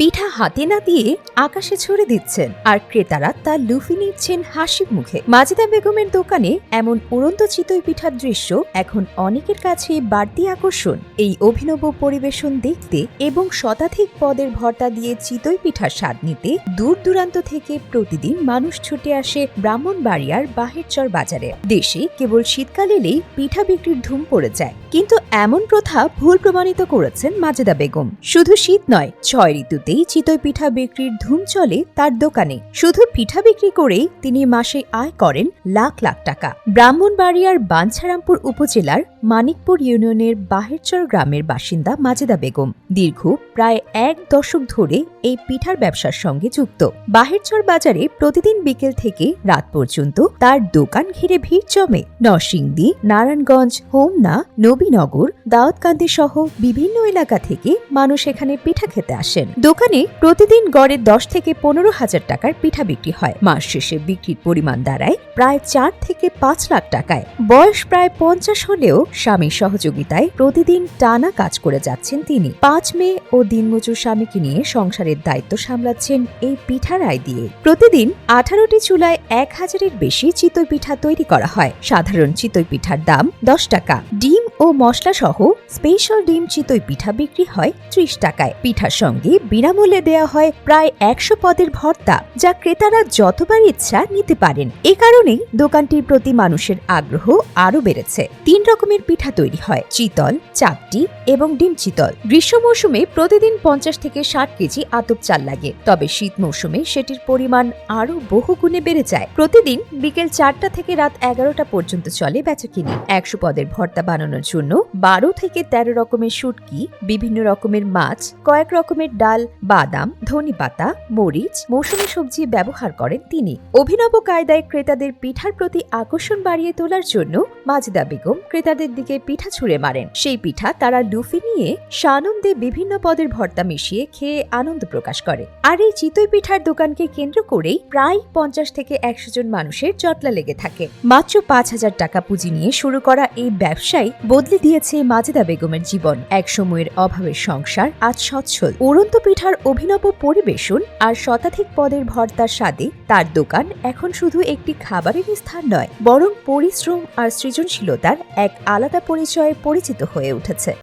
পিঠা হাতে না দিয়ে আকাশে ছড়ে দিচ্ছেন। আর ক্রেতারা তা লুফি নিচ্ছেন হাসি মুখে। মাজেদা বেগমের দোকানে এমন উড়ন্ত চিতই পিঠার দৃশ্য এখন অনেকের কাছে বাড়তি আকর্ষণ। এই অভিনব পরিবেশন দেখতে এবং শতাধিক পদের ভর্তা দিয়ে চিতই পিঠার স্বাদ নিতে দূর দূরান্ত থেকে প্রতিদিন মানুষ ছুটে আসে ব্রাহ্মণবাড়িয়ার বাহেরচর বাজারে। দেশে কেবল শীতকাল এলেই পিঠা বিক্রির ধুম পড়ে যায়। কিন্তু এমন প্রথা ভুল প্রমাণিত করেছেন মাজেদা বেগম। শুধু শীত নয়, ছয় ঋতুতেই চিতই পিঠা বিক্রির ধুম চলে তার দোকানে। শুধু পিঠা বিক্রি করেই তিনি মাসে আয় করেন লাখ লাখ টাকা। ব্রাহ্মণবাড়িয়ার বাঞ্ছারামপুর উপজেলার মানিকপুর ইউনিয়নের বাহেরচর গ্রামের বাসিন্দা মাজেদা বেগম দীর্ঘ প্রায় এক দশক ধরে এই পিঠার ব্যবসার সঙ্গে যুক্ত। বাহেরচর বাজারে প্রতিদিন বিকেল থেকে রাত পর্যন্ত তার দোকান ঘিরে ভিড় জমে। নরসিংদী, নারায়ণগঞ্জ, হোমনা, নবীনগর দাউদকান্দি সহ বিভিন্ন এলাকা থেকে মানুষ এখানে পিঠা খেতে আসেন। দোকানে প্রতিদিন গড়ে দশ থেকে পনেরো হাজার টাকার পিঠা বিক্রি হয়। মাস শেষে বিক্রির পরিমাণ দাঁড়ায় প্রায় চার থেকে পাঁচ লাখ টাকায়। বয়স প্রায় পঞ্চাশ হলেও স্বামীর সহযোগিতায় প্রতিদিন টানা কাজ করে যাচ্ছেন তিনি। পাঁচ মেয়ে ও দিনমজুর স্বামীকে নিয়ে সংসারের দায়িত্ব সামলাচ্ছেন এই পিঠার আয় দিয়ে। প্রতিদিন আঠারোটি চুলায় এক হাজারের বেশি চিতই পিঠা তৈরি করা হয়। সাধারণ চিতই পিঠার দাম দশ টাকা। ডিম ও মশলা সহ স্পেশাল ডিম চিতই পিঠা বিক্রি হয় ত্রিশ টাকায়। পিঠার সঙ্গে বিনামূল্যে দেওয়া হয় প্রায় একশো পদের ভর্তা, যা ক্রেতারা যতবার ইচ্ছা নিতে পারেন। এ কারণেই দোকানটির প্রতি মানুষের আগ্রহ আরও বেড়েছে। তিন রকমের পিঠা তৈরি হয়, চিতল চাপটি এবং ডিম চিতল। গ্রীষ্ম মৌসুমে প্রতিদিন পঞ্চাশ থেকে ষাট কেজি আতপ চাল লাগে, তবে শীত মৌসুমে সেটির পরিমাণ আরও বহু গুণে বেড়ে যায়। প্রতিদিন বিকেল চারটা থেকে রাত এগারোটা পর্যন্ত চলে বেচাকিনি। একশো পদের ভর্তা বানানোর জন্য বারো থেকে তেরো রকমের শুটকি, বিভিন্ন রকমের মাছ, কয়েক রকমের ডাল, বাদাম ধনেপাতা মরিচ, মৌসুমী সবজি ব্যবহার করেন তিনি। অভিনব কায়দায় ক্রেতাদের পিঠার প্রতি আকর্ষণ বাড়িয়ে তোলার জন্য মাজেদা বেগম ক্রেতাদের দিকে পিঠা ছুঁড়ে মারেন। সেই পিঠা তারা লুফি নিয়ে সানন্দে বিভিন্ন পদের ভর্তা মিশিয়ে খেয়ে আনন্দ প্রকাশ করে। আর এই চিতই পিঠার দোকানকে কেন্দ্র করেই প্রায় পঞ্চাশ থেকে একশো জন মানুষের জটলা লেগে থাকে। মাত্র পাঁচ হাজার টাকা পুঁজি নিয়ে শুরু করা এই ব্যবসায় বদলে দিয়েছে মাজেদা বেগমের জীবন। এক সময়ের অভাবের সংসার, আজ সচ্ছল। উড়ন্ত পিঠার অভিনব পরিবেশন আর শতাধিক পদের ভর্তার স্বাদে তার দোকান এখন শুধু একটি খাবারের স্থান নয়, বরং পরিশ্রম আর সৃজনশীলতার এক আলাদা পরিচয়ে পরিচিত হয়ে উঠেছে।